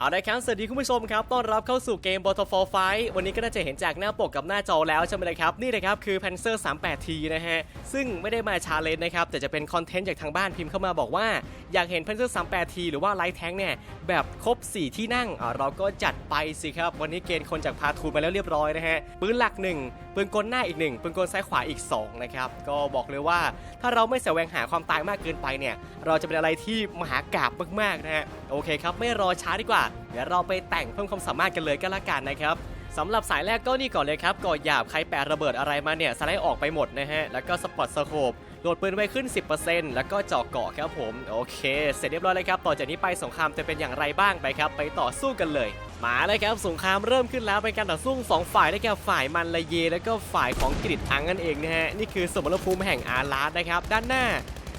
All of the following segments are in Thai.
เอาละครับสวัสดีคุณผู้ชมครับ ต้อนรับเข้าสู่เกม Battlefield Fight วันนี้ก็น่าจะเห็นจากหน้าปกกับหน้าจอแล้วใช่ไหมละครับ นี่นะครับคือ Panzer 38T นะฮะ ซึ่งไม่ได้มาชาเลนจ์นะครับ แต่จะเป็นคอนเทนต์จากทางบ้านพิมพ์เข้ามาบอกว่า อยากเห็น Panzer 38T หรือว่า Light Tank เนี่ย แบบครบ 4 ที่นั่งอ่าเราก็จัดไปสิครับ วันนี้เกณฑ์คนจากพาทูนมาแล้วเรียบร้อยนะฮะปืนหลัก 1 ปืนกลหน้าอีก 1 ปืนกลซ้ายขวาอีก 2 นะครับ ก็บอกเลยว่าถ้าเราไม่แสวงหาความตายมากเกินไปเนี่ย เราจะเป็นอะไรที่มหากราบมากๆนะฮะ โอเคครับ ไม่รอช้าดีกว่า เดี๋ยวเราไปแต่งเพิ่มความสามารถกันเลยก็แล้วกันนะครับสำหรับสายแรกก็นี่ก่อนเลยครับก่อหยาบใครแปะระเบิดอะไรมาเนี่ยสไลด์ออกไปหมดนะฮะ แล้วก็สปอตสโคปโหลดปืนไว้ขึ้น 10%แล้วก็เจาะเกาะครับผม โอเค เสร็จเรียบร้อยเลยครับ ต่อจากนี้ไปสงครามจะเป็นอย่างไรบ้างไปครับ ไปต่อสู้กันเลย มาเลยครับสงครามเริ่มขึ้นแล้วเป็นการต่อสู้สองฝ่ายได้แก่ฝ่ายมันละเย แล้วก็ฝ่ายของกริดอังนั่นเองนะฮะนี่คือสมรภูมิแห่งอาราสนะครับ ด้านหน้า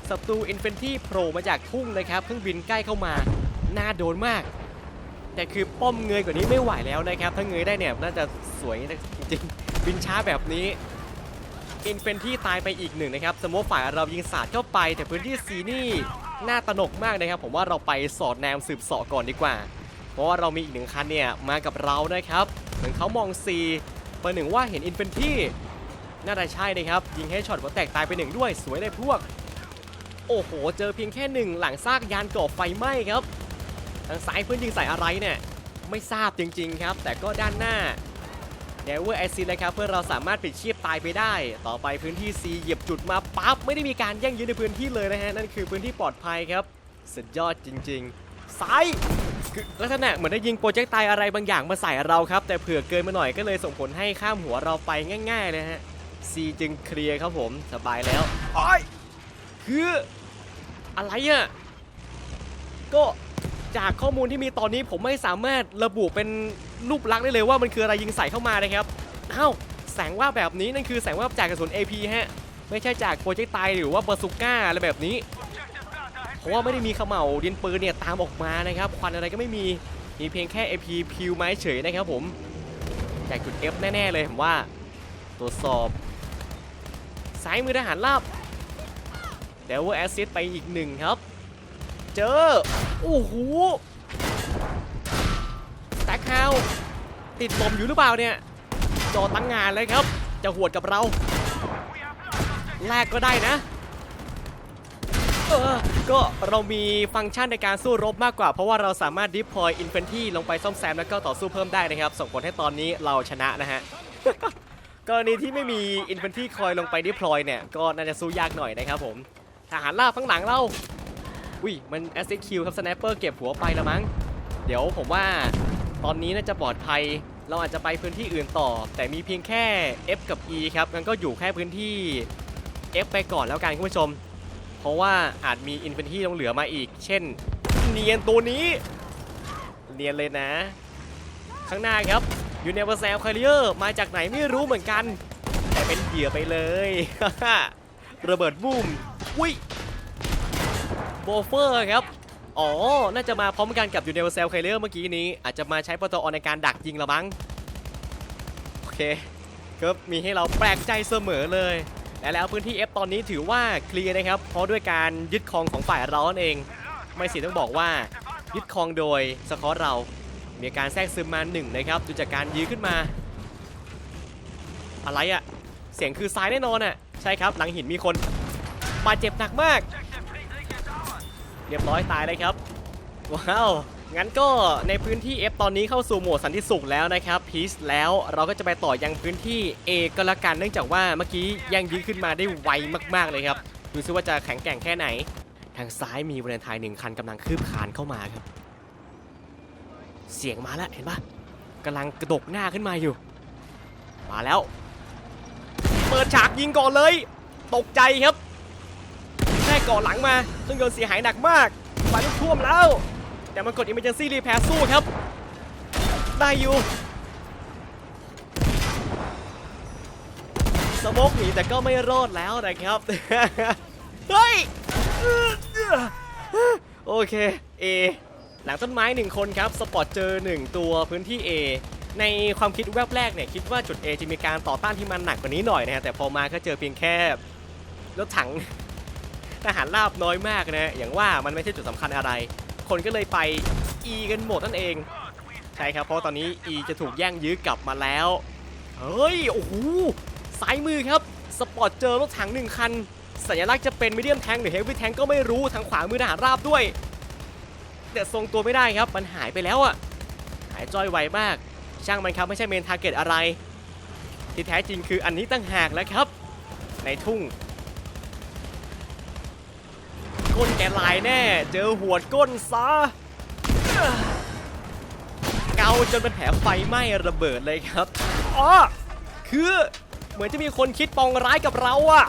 ศัตรูอินเฟนที่โผล่มาจากทุ่งนะครับเครื่องบินใกล้เข้ามาน่าโดนมาก แต่คือป้อมเงยกว่านี้ไม่ไหวแล้วนะครับถ้าเงยได้เนี่ยน่าจะสวยจริงๆบินช้าแบบนี้อินเฟนที่ตายไปอีกหนึ่งนะครับสมมติฝ่ายเรายิงสาดเข้าไป แต่พื้นที่สีนี่น่าตนกมากนะครับ ผมว่าเราไปสอดแนมสืบเสาะก่อนดีกว่า เพราะว่าเรามีอีกหนึ่งคันเนี่ยมากับเรานะครับ เหมือนเขามองซีประหนึ่งว่าเห็นอินเฟนที่น่าจะใช่นะครับ ยิงให้ช็อตหัวแตกตายไปหนึ่งด้วยสวยเลยพวก โอ้โห เจอเพียงแค่หนึ่งหลังซากยานก่อไฟไหม้ครับ ทางซ้ายเพื่อนยิงใส่อะไรเนี่ยไม่ทราบจริง ๆ ครับ แต่ก็ด้านหน้าเดวเวอร์แอซิดนะครับ เพื่อเราสามารถปิดชีพตายไปได้ ต่อไปพื้นที่ C เหยียบจุดมาปั๊บ ไม่ได้มีการแย่งยืนในพื้นที่เลยนะฮะ นั่นคือพื้นที่ปลอดภัยครับ สุดยอดจริง ๆ ซ้าย คือลักษณะเหมือนได้ยิงโปรเจกต์ตายอะไรบางอย่างมาใส่เราครับ แต่เผื่อเกินมาหน่อยก็เลยส่งผลให้ข้ามหัวเราไปง่ายๆเลยฮะ C จึงเคลียร์ครับผมสบายแล้วอ้อยคืออะไรอะก็จากข้อมูลที่มีตอนนี้ผมไม่สามารถระบุเป็นรูปลักษณ์ได้เลยว่ามันคืออะไรยิงใส่เข้ามานะครับอ้าวแสงว่าแบบนี้นั่นคือแสงว่าจากกระสุน AP ฮะไม่ใช่จากโปรเจกต์ไตหรือว่าบาซูก้าอะไรแบบนี้ เพราะว่าไม่ได้มีขม่าวดินปืนเนี่ยตามออกมานะครับควันอะไรก็ไม่มีมีเพียงแค่ AP พิวไม้เฉยนะครับผมจากจุด F แน่ๆเลยผมว่าตรวจสอบซ้ายมือทหารราบเดวเวอแอซิดไปอีกหนึ่งครับ เจอโอ้โหแตกฮาวติดลมอยู่หรือเปล่าเนี่ย จอตั้งงานเลยครับ จะหวดกับเรา แลกก็ได้นะ เออก็เรามีฟังก์ชันในการสู้รบมากกว่า เพราะว่าเราสามารถดิพอยอินเฟนที่ลงไปซ่อมแซมแล้วก็ต่อสู้เพิ่มได้นะครับ ส่งผลให้ตอนนี้เราชนะนะฮะ กรณีที่ไม่มีอินเฟนที่คอยลงไปดิพลอยเนี่ยก็น่าจะสู้ยากหน่อยนะครับผมทหารลาบข้างหลังเราอุ้ยมันแอสซิคิวครับสไนปเปอร์เก็บหัวไปล้วมั้ง เดี๋ยวผมว่าตอนนี้น่าจะปลอดภัย เราอาจจะไปพื้นที่อื่นต่อ แต่มีเพียงแค่ F กับ E ครับงั้นก็อยู่แค่พื้นที่ F ไปก่อนแล้วกันคุณผู้ชม เพราะว่าอาจมีอินฟินิตี้ลงเหลือมาอีก เช่น เนียนตัวนี้ เนียนเลยนะ ข้างหน้าครับยูเนเวอร์แซลคาริเออร์มาจากไหนไม่รู้เหมือนกัน แต่เป็นเหยื่อไปเลย ระเบิดบูมอุ้ยโบเฟอร์ครับ อ๋อ น่าจะมาพร้อมกันกับยูเนเวอร์แซลไคเลอร์เมื่อกี้นี้ อาจจะมาใช้ปตออในการดักยิงละมั้ง โอเคก็มีให้เราแปลกใจเสมอเลย และแล้วพื้นที่ F ตอนนี้ถือว่าเคลียร์นะครับ เพราะด้วยการยึดครองของฝ่ายเราเอง ไม่สิต้องบอกว่ายึดครองโดยสกอตเรา มีการแทรกซึมมาหนึ่งนะครับดูจากการยื้อขึ้นมา อะไรอะเสียงคือซ้ายแน่นอนอะใช่ครับหลังหินมีคนบาดเจ็บหนักมาก เรียบร้อยตายเลยครับ ว้าว งั้นก็ในพื้นที่ F ตอนนี้เข้าสู่โหมดสันติสุขแล้วนะครับพีซแล้วเราก็จะไปต่อยังพื้นที่ A ก็แล้วกันเนื่องจากว่าเมื่อกี้แย่งยื้อขึ้นมาได้ไวมากๆเลยครับดูซิว่าจะแข็งแกร่งแค่ไหน ทางซ้ายมีวาเลนไทน์หนึ่งคันกำลังคืบคานเข้ามาครับ เสียงมาแล้วเห็นปะกำลังกระดกหน้าขึ้นมาอยู่ มาแล้ว เปิดฉากยิงก่อนเลย ตกใจครับแค่ก่อหลังมาเครื่องยนต์เสียหายหนักมากไฟลุกท่วมแล้ว แต่มันกด emergency repair สู้ครับ ได้อยู่สโมกหนีแต่ก็ไม่รอดแล้วนะครับ เฮ้ย โอเค A หลังต้นไม้หนึ่งคนครับ สปอร์ตเจอ 1 ตัวพื้นที่ A ในความคิดแวบแรกเนี่ยคิดว่าจุด A จะมีการต่อต้านที่มันหนักกว่านี้หน่อยนะฮะแต่พอมาก็เจอเพียงแค่รถถังทหารราบน้อยมากนะอย่างว่ามันไม่ใช่จุดสำคัญอะไร คนก็เลยไป E กันหมดนั่นเอง ใช่ครับเพราะตอนนี้ E จะถูกแย่งยื้อกลับมาแล้วเฮ้ยโอ้โหซ้ายมือครับสปอร์ตเจอรถถังหนึ่งคัน สัญลักษณ์จะเป็นมีเดียมแทงหรือเฮฟวี่แทงก็ไม่รู้ทางขวามือทหารราบด้วย แต่ทรงตัวไม่ได้ครับมันหายไปแล้วอะหายจ้อยไวมาก ช่างมันครับไม่ใช่เมนทาร์เก็ตอะไร ที่แท้จริงคืออันนี้ตั้งหากแล้วครับ ในทุ่ง ก้นแกลายแน่ เจอหัวก้นซะ เกาจนเป็นแผลไฟไหม้ระเบิดเลยครับอ๋อคือเหมือนจะมีคนคิดปองร้ายกับเราอะ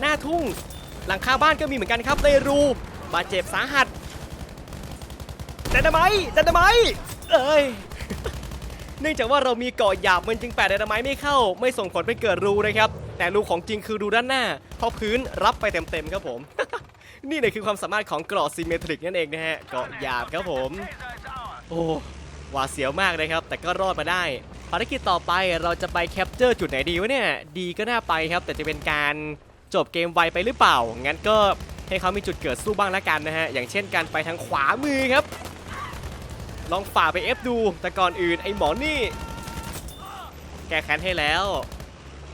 หน้าทุ่งหลังคาบ้านก็มีเหมือนกันครับในรูบาดเจ็บสาหัสจันทำไมจันทำไมเอ้ยเนื่องจากว่าเรามีเกาะหยาบมันจึงแปดไดนาไมไม่เข้า ไม่ส่งผลไปเกิดรูนะครับ แต่รูของจริงคือรูด้านหน้าเพราะพื้นรับไปเต็มๆครับผม นี่เลยคือความสามารถของเกราะซีเมทริกนั่นเองนะฮะเกราะหยาบครับผม โอ้หวาเสียวมากนะครับ แต่ก็รอดมาได้ภารกิจต่อไปเราจะไปแคปเจอร์จุดไหนดีวะเนี่ย ดีก็น่าไปครับ แต่จะเป็นการจบเกมไวไปหรือเปล่า งั้นก็ให้เขามีจุดเกิดสู้บ้างละกันนะฮะ อย่างเช่นการไปทางขวามือครับ ลองฝ่าไปเอฟดู แต่ก่อนอื่นไอ้หมอนี่ แก้แค้นให้แล้ว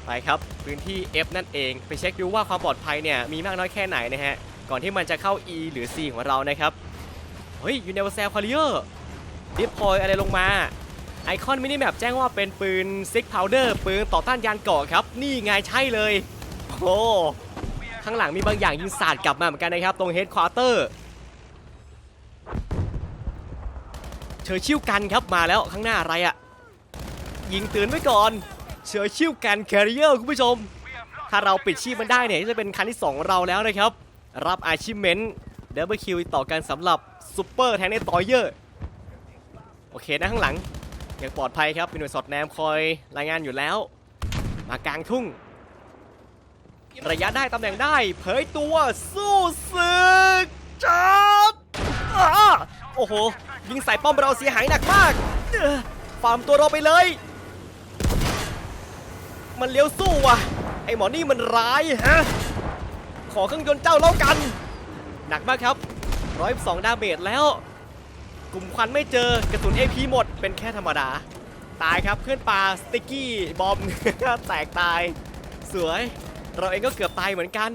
ไปครับ พื้นที่ F นั่นเอง ไปเช็คดูว่าความปลอดภัยเนี่ยมีมากน้อยแค่ไหนนะฮะ ก่อนที่มันจะเข้า E หรือ C ของเรานะครับ เฮ้ย Universal Carrier ดิฟพอยอะไรลงมาไอคอนมินิแมปแจ้งว่าเป็นปืนซิกพาวเดอร์ปืนต่อต้านยานเกาะครับ นี่ไงใช่เลย โอ้ข้างหลังมีบางอย่างยิงสาดกลับมาเหมือนกันนะครับ ตรงเฮดควอเตอร์เชอชิวกันครับมาแล้วข้างหน้าอะไรอะยิงตือนไว้ก่อนเชอชิวกันแคริเออร์คุณผู้ชม ถ้าเราปิดชีพมันได้เนี่ยจะเป็นคันที่2ของเราแล้วนะครับ รับอาชิเมนต์เดบิวคิวต่อกันสำหรับซูเปอร์แทนเนตตอยเยอร์โอเคนะข้างหลังยังปลอดภัยครับมีหน่วยสอดแนมคอยรายงานอยู่แล้ว มากลางทุ่ง ระยะได้ตำแหน่งได้ เผยตัวสู้ศึกจับอ้าโอ้โห ยิงใส่ป้อมเราเสียหายหนักมากเอ้อฟาร์มตัวเราไปเลย มันเลี้ยวสู้ว่ะ ไอหมอนี่มันร้ายฮะ ขอเครื่องยนต์เจ้าแล้วกัน หนักมากครับร้อยสองดาเมจแล้ว กลุ่มควันไม่เจอกระสุน AP หมดเป็นแค่ธรรมดา ตายครับเพื่อนปลาสติกกี้บอม แตกตายสวย เราเองก็เกือบตายเหมือนกัน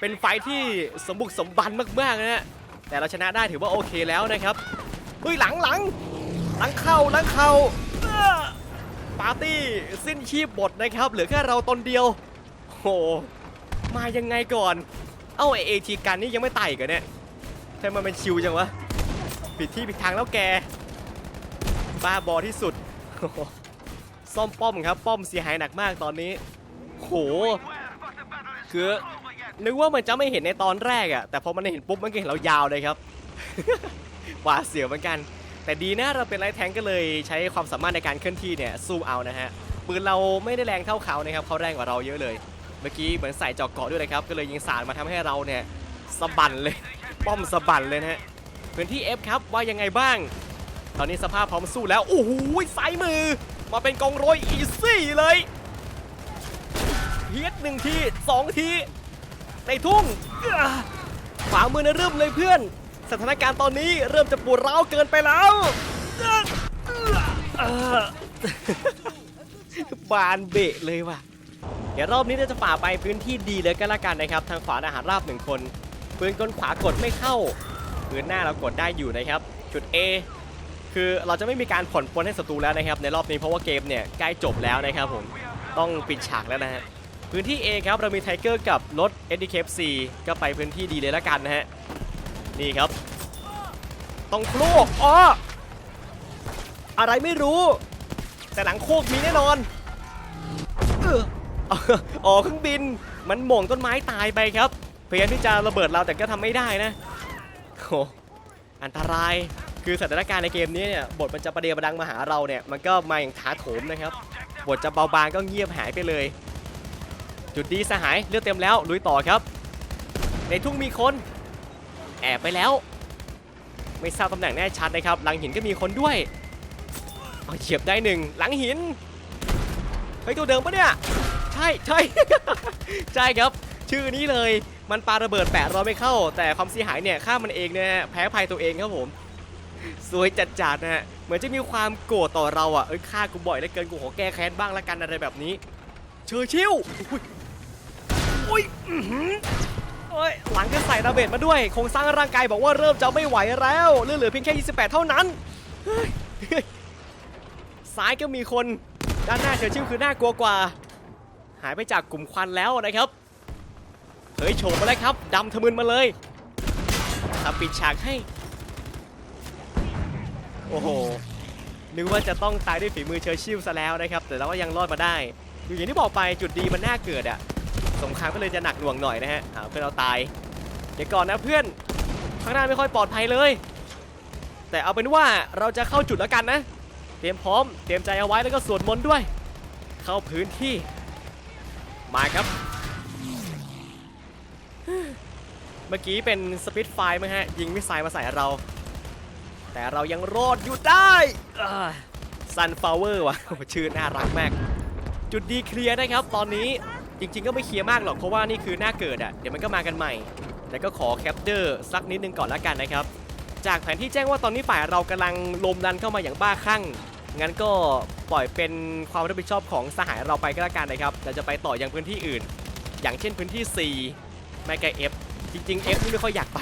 เป็นไฟที่สมบุกสมบันมากๆนะฮะแต่เราชนะได้ถือว่าโอเคแล้วนะครับเฮ้ยหลังหลังหลังเข้าหลังเข้าอ้าปาร์ตี้สิ้นชีพหมดนะครับ เหลือแค่เราตนเดียวโห มายังไงก่อน เอ้าไอเอทีกันนี่ยังไม่ไต่กันเนี่ยทำไมมันชิวจังวะผิดที่ผิดทางแล้วแก บ้าบอที่สุด ซ่อมป้อมครับ ป้อมเสียหายหนักมากตอนนี้ โห คือนึกว่ามันจะไม่เห็นในตอนแรกอะแต่พอมันเห็นปุ๊บมันก็เห็นเรายาวเลยครับหวาเสียวเหมือนกัน แต่ดีนะเราเป็นไลท์แทงก็เลยใช้ความสามารถในการเคลื่อนที่เนี่ยสู้เอานะฮะปืนเราไม่ได้แรงเท่าเขานะครับเขาแรงกว่าเราเยอะเลย เมื่อกี้เหมือนใส่จอกเกาะด้วยนะครับ ก็เลยยิงสารมาทำให้เราเนี่ยสะบันเลย ป้อมสะบันเลยนะฮะพื้นที่ F ครับว่ายังไงบ้าง ตอนนี้สภาพพร้อมสู้แล้วโอ้โหซ้ายมือ มาเป็นกองโรยอีซี่เลยเฮียดหนึ่งทีสองทีในทุ่งขวามือนเริ่มเลยเพื่อน สถานการณ์ตอนนี้เริ่มจะปวดร้าวเกินไปแล้วบานเบะเลยว่ะ เดี๋ยวรอบนี้เราจะฝ่าไปพื้นที่ดีเลยก็แล้วกันนะครับทางขวาอาหารราบหนึ่งคนปืนกลขวากดไม่เข้าพื้นหน้าเรากดได้อยู่นะครับ จุด A คือเราจะไม่มีการผ่อนปลนให้ศัตรูแล้วนะครับ ในรอบนี้เพราะว่าเกมเนี่ยใกล้จบแล้วนะครับผมต้องปิดฉากแล้วนะฮะพื้นที่ A ครับเรามีไทเกอร์กับรถ s d k f 4ก็ไปพื้นที่ดีเลยล้วกันนะฮะนี่ครับ ต้องโครกอ๋ออะไรไม่รู้ แต่หลังโคกมีแน่นอน ออ๋อเครื่องบินมันหม่งต้นไม้ตายไปครับพยายามที่จะระเบิดเราแต่ก็ทำไม่ได้นะโหอันตรายคือสถานการณ์ในเกมนี้เนี่ยบทมันจะประเดียวประดังมาหาเราเนี่ยมันก็มาอย่างท้าโถมนะครับบทจะเบาบางก็เงียบหายไปเลย จุดดีสหายเลือดเต็มแล้วลุยต่อครับ ในทุ่งมีคนแอบไปแล้ว ไม่ทราบตำแหน่งแน่ชัดนะครับ หลังหินก็มีคนด้วยเอาเหยียบได้หนึ่งหลังหินเฮ้ยตัวเดิมปะเนี่ย ใช่ใช่ ใช่ครับ ชื่อนี้เลยมันปาระเบิดแปะเราไม่เข้า แต่ความเสียหายเนี่ยฆ่ามันเองเนี่ยแพ้ภัยตัวเองครับผม สวยจัดๆนะฮะเหมือนจะมีความโกรธต่อเราอะเอ้ยฆ่ากูบ่อยเหลือเกินกูขอแก้แค้นบ้างละกันอะไรแบบนี้ เชอร์ชิลอุ้ยอุ้ยอื้อหือโอ้ยหลังก็ใส่ระเบิดมาด้วยโครงสร้างร่างกายบอกว่าเริ่มจะไม่ไหวแล้วเหลือเหลือเพียงแค่ 28 เท่านั้นเฮ้ยเฮ้ยซ้ายก็มีคนด้านหน้าเชอร์ชิลคือน่ากลัวกว่า หายไปจากกลุ่มควันแล้วนะครับเฮ้ยโฉบมาแล้วครับดำทะมึนมาเลยทำปิดฉากให้ โอ้โหนึกว่าจะต้องตายด้วยฝีมือเชอร์ชิลซะแล้วนะครับ แต่เราก็ยังรอดมาได้อยู่อย่างที่บอกไปจุดดีมันน่าเกิดอะสงครามก็เลยจะหนักหน่วงหน่อยนะฮะเพื่อนเราตาย เดี๋ยวก่อนนะเพื่อนข้างหน้าไม่ค่อยปลอดภัยเลย แต่เอาเป็นว่าเราจะเข้าจุดแล้วกันนะ เตรียมพร้อม เตรียมใจเอาไว้แล้วก็สวดมนต์ด้วย เข้าพื้นที่ มาครับ เมื่อกี้เป็นสปิดไฟมั้งฮะ ยิงมิสไซล์มาใส่เรา แต่เรายังรอดอยู่ได้ซันฟลาวเวอร์ว่ะชื่อน่ารักมาก จุดดีเคลียร์นะครับ ตอนนี้จริง ๆ ก็ไม่เคลียร์มากหรอกเพราะว่านี่คือหน้าเกิดอะ่ะเดี๋ยวมันก็มากันใหม่ แต่ก็ขอแคปเจอร์สักนิดนึงก่อนละกันนะครับ จากแผนที่แจ้งว่าตอนนี้ฝ่ายเรากำลังลมดันเข้ามาอย่างบ้าคลั่ง งั้นก็ปล่อยเป็นความรับผิดชอบของสหายเราไปก็แล้วกันนะครับเราจะไปต่อยังพื้นที่อื่น อย่างเช่นพื้นที่4ไม่ไกล F จริงๆ F นี่ไม่ค่อยอยากไป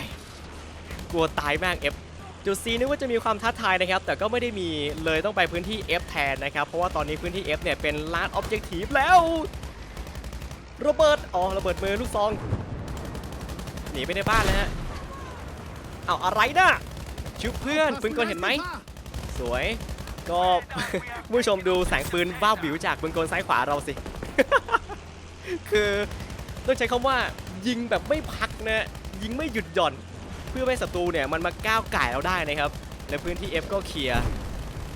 กลัวตายมาก F จุด C นึกว่าจะมีความท้าทายนะครับ แต่ก็ไม่ได้มีเลยต้องไปพื้นที่ F แทนนะครับ เพราะว่าตอนนี้พื้นที่ F เนี่ยเป็นลาดออบเจกตีฟแล้วระเบิดอ๋อระเบิดมือลูกซองหนีไปในบ้านแล้วฮะเอาอะไรนะชุบเพื่อนปืนกลเห็นไหมสวย ก็ผู้ชมดูแสงปืนบ้าบิวจากปืนกลซ้ายขวาเราสิ คือต้องใช้คำว่ายิงแบบไม่พักนะยิงไม่หยุดหย่อน เพื่อไม่ให้ศัตรูเนี่ยมันมาก้าวไก่เราได้นะครับ และพื้นที่ F ก็เคลียร์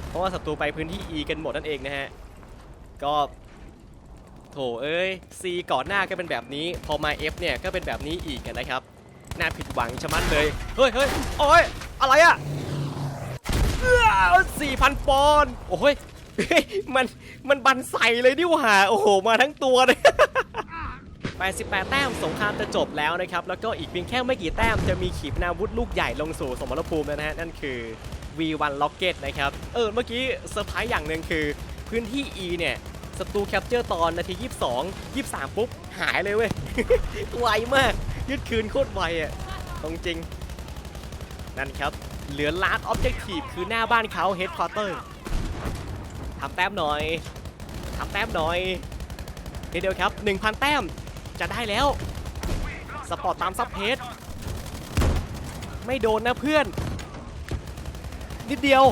เพราะว่าศัตรูไปพื้นที่ E กันหมดนั่นเองนะฮะก็โถเอ้ย C ก่อนหน้าก็เป็นแบบนี้ พอมา F เนี่ยก็เป็นแบบนี้อีกนะครับ น่าผิดหวังชะมัดเลย เฮ้ยเฮ้ยโอ้ยอะไรอะ สี่พันปอนด์โอ้ยมันมันบันใส่เลยดิว่าโอ้โห มาทั้งตัวเลย 88 แต้มสงครามจะจบแล้วนะครับ แล้วก็อีกเพียงแค่ไม่กี่แต้มจะมีขีปนาวุธลูกใหญ่ลงสู่สมรภูมิแล้วนะฮะ นั่นคือ V1 Rocket นะครับ เออ เมื่อกี้เซอร์ไพรส์อย่างหนึ่งคือพื้นที่ E เนี่ยศัตรูแคปเจอร์ตอนนาที 22 23 ปุ๊บ หายเลยเว้ย ไวมาก ยึดคืนโคตรไวอะตรงจริง นั่นครับ เหลือลาดออบเจกตีฟคือหน้าบ้านเขาเฮดคอร์เตอร์ทำแต้มหน่อยทำแต้มหน่อยนิดเดียวครับ 1,000 แต้มจะได้แล้ว สปอร์ตตามซับเพจไม่โดนนะเพื่อน นิดเดียว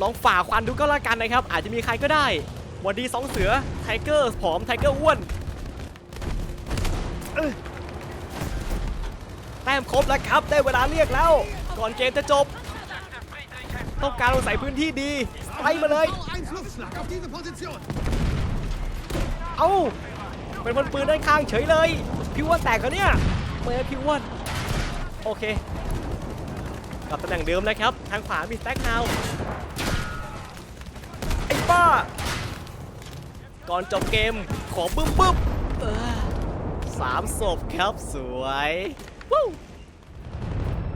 ลองฝ่าควันดูก็แล้วกันนะครับ อาจจะมีใครก็ได้วันดีสองเสือ ไทเกอร์ผอม ไทเกอร์อ้วนแต้มครบแล้วครับ ได้เวลาเรียกแล้ว ก่อนเกมจะจบ ต้องการลงใส่พื้นที่ดี ไปมาเลย เอ้า เป็นคนปืนด้านข้างเฉยเลยพี่อ้วนแตกแล้วเนี่ยไม่ใช่พี่อ้วนโอเคกลับตำแหน่งเดิมนะครับ ทางขวามีแต็กนาวไอ้บ้า ก่อนจบเกมขอบึ้มบึ้มสามศพครับสวยวู้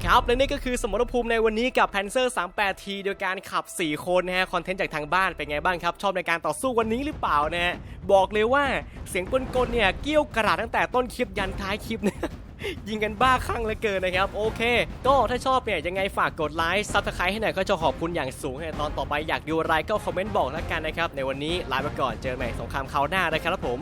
ครับ และนี่ก็คือสมรภูมิในวันนี้กับ Panzer 38T โดยการขับ 4 คนนะฮะ คอนเทนต์จากทางบ้านเป็นไงบ้างครับ ชอบในการต่อสู้วันนี้หรือเปล่านะฮะ บอกเลยว่าเสียงกลๆเนี่ย เกี้ยวกราดตั้งแต่ต้นคลิปยันท้ายคลิปเนี่ยยิงกันบ้าคลั่งเหลือเกินนะครับ โอเค ก็ถ้าชอบเนี่ยยังไงฝากกดไลค์ซับสไครต์ให้หน่อยก็จะขอบคุณอย่างสูงในตอนต่อไปอยากดูอะไรก็คอมเมนต์บอกแล้วกันนะครับในวันนี้ลาไปก่อนเจอกันใหม่สงครามคราวหน้านะครับผม